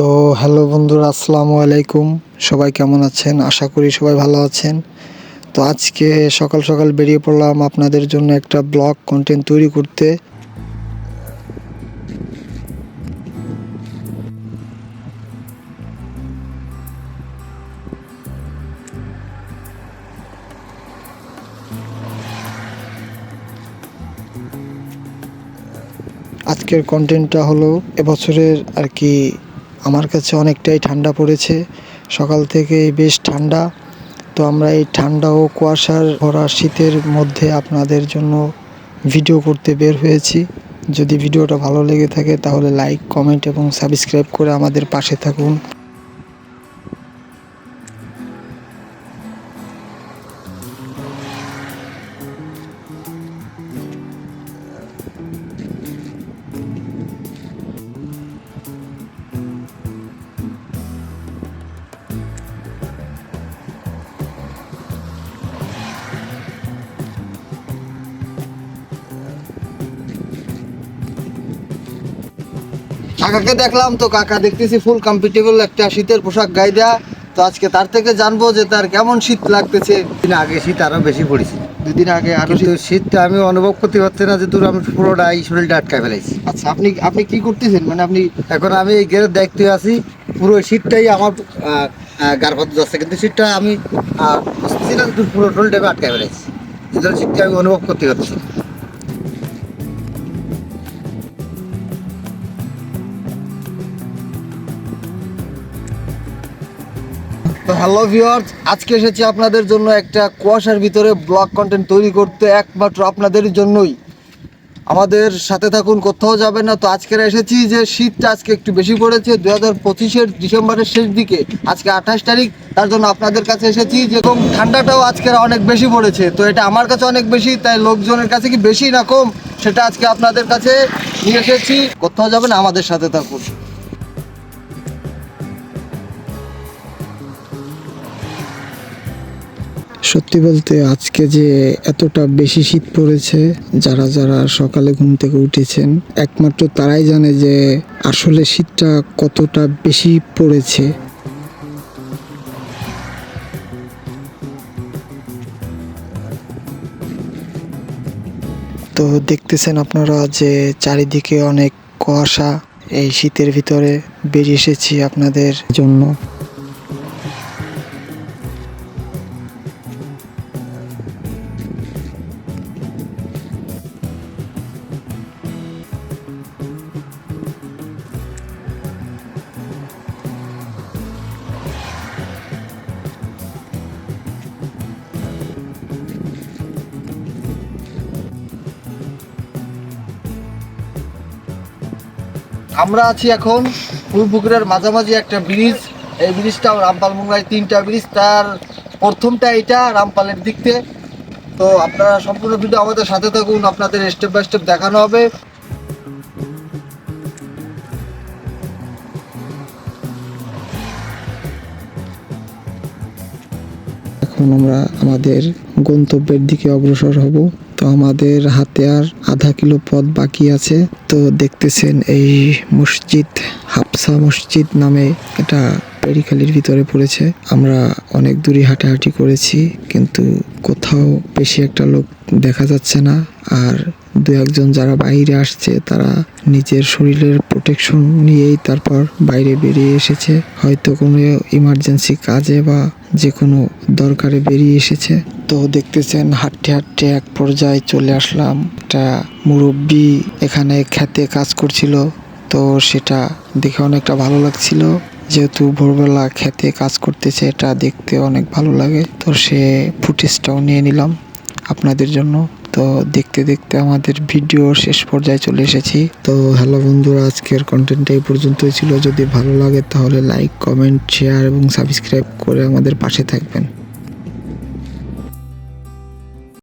তো হ্যালো বন্ধুরা, আসসালামু আলাইকুম। সবাই কেমন আছেন? আশা করি সবাই ভালো আছেন। তো আজকে সকাল সকাল বেরিয়ে পড়লাম আপনাদের জন্য একটা ব্লগ কন্টেন্ট তৈরি করতে। আজকের কন্টেন্টটা হলো এবছরের আর কি আমার কাছে অনেকটাই ঠান্ডা পড়েছে। সকাল থেকে বেশ ঠান্ডা। তো আমরা এই ঠান্ডা ও কুয়াশার ভরা শীতের মধ্যে আপনাদের জন্য ভিডিও করতে বের হয়েছি। যদি ভিডিওটা ভালো লেগে থাকে তাহলে লাইক কমেন্ট এবং সাবস্ক্রাইব করে আমাদের পাশে থাকুন। কাকাকে দেখলাম তো কাকা দেখতেছি ফুল কমফর্টেবল একটা শীতের পোশাক গায়ে দেয়া তো আজকে তার থেকে জানব যে তার কেমন শীত লাগতেছে। দিন আগে শীত আরও বেশি পড়েছে। দুদিন আগে আরও কিন্তু শীতটা আমি অনুভব করতে পারছি না যে আমি পুরোটা এই শরীরটা আটকায় ফেলাইছি। আচ্ছা আপনি আপনি কি করতেছেন? মানে আপনি এখন আমি এই গেরের দায়িত্বে আছি পুরো শীতটাই আমার গার পাতে যাচ্ছে কিন্তু শীতটা আমি বুঝতেছি না পুরো শরীরটা আমি আটকায় এই জন্য শীতটা আমি অনুভব করতে পারছি তো হ্যালো ভিউয়ার্স আজকে এসেছি আপনাদের জন্য একটা কুয়াশার ভিতরে ব্লগ কন্টেন্ট তৈরি করতে একমাত্র আপনাদের জন্যই। আমাদের সাথে থাকুন, কোথাও যাবে না। তো আজকে এসেছি যে শীতটা আজকে একটু বেশি পড়েছে দু হাজার পঁচিশের ডিসেম্বরের শেষ দিকে, আজকে আঠাশ তারিখ, তার জন্য আপনাদের কাছে এসেছি যেরকম ঠান্ডাটাও আজকে অনেক বেশি পড়েছে। তো এটা আমার কাছে অনেক বেশি, তাই লোকজনের কাছে কি বেশি না কম, সেটা আজকে আপনাদের কাছে নিয়ে এসেছি। কোথাও যাবেন আমাদের সাথে থাকুন। সত্যি বলতে আজকে যে এতটা বেশি শীত পড়েছে, যারা যারা সকালে ঘুম থেকে উঠেছেন, একমাত্র তারাই জানে যে আসলে শীতটা কতটা বেশি পড়েছে। তো দেখতেছেন আপনারা যে চারিদিকে অনেক কুয়াশা, এই শীতের ভিতরে বেরিয়ে এসেছি আপনাদের জন্য। আমরা আছি এখন পুরপুকুরের মাঝামাঝি একটা ব্রিজ। এই ব্রিজটা রামপাল মোংলায় তিনটা ব্রিজ। তার প্রথমটা এটা রামপালের দিক থেকে। তো আপনারা সম্পূর্ণ ভিডিও আমাদের সাথে থাকুন। আপনাদের স্টেপ বাই স্টেপ দেখানো হবে। এখন আমরা আমাদের গন্তব্যের দিকে অগ্রসর হব। তো আমাদের হাতে আর আধা কিলো পথ বাকি আছে। তো দেখতেছেন এই মসজিদ, হাফসা মসজিদ নামে এটা পেরিখালির ভিতরে পড়েছে। আমরা অনেক দূরই হাঁটাহাঁটি করেছি, কিন্তু কোথাও বেশি একটা লোক দেখা যাচ্ছে না। আর দু একজন যারা বাইরে আসছে, তারা নিজের শরীরের প্রোটেকশন নিয়েই তারপর বাইরে বেরিয়ে এসেছে। হয়তো কোনো ইমার্জেন্সি কাজে বা যে কোনো দরকারে বেরিয়ে এসেছে। তো দেখতেছেন, হাঁটতে হাঁটতে এক পর্যায়ে চলে আসলাম। একটা মুরব্বি এখানে খেতে কাজ করছিল। তো সেটা দেখে অনেকটা ভালো লাগছিল। যেহেতু ভোরবেলা খেতে, কাজ করতেছে, এটা দেখতে অনেক ভালো লাগে। তো সে ফুটেজটাও নিয়ে নিলাম আপনাদের জন্য। তো দেখতে দেখতে আমাদের ভিডিও শেষ পর্যায়ে চলে এসেছি। তো হ্যালো বন্ধুরা, আজকের কন্টেন্টটা এই পর্যন্তই ছিল। যদি ভালো লাগে তাহলে লাইক কমেন্ট শেয়ার এবং সাবস্ক্রাইব করে আমাদের পাশে থাকবেন।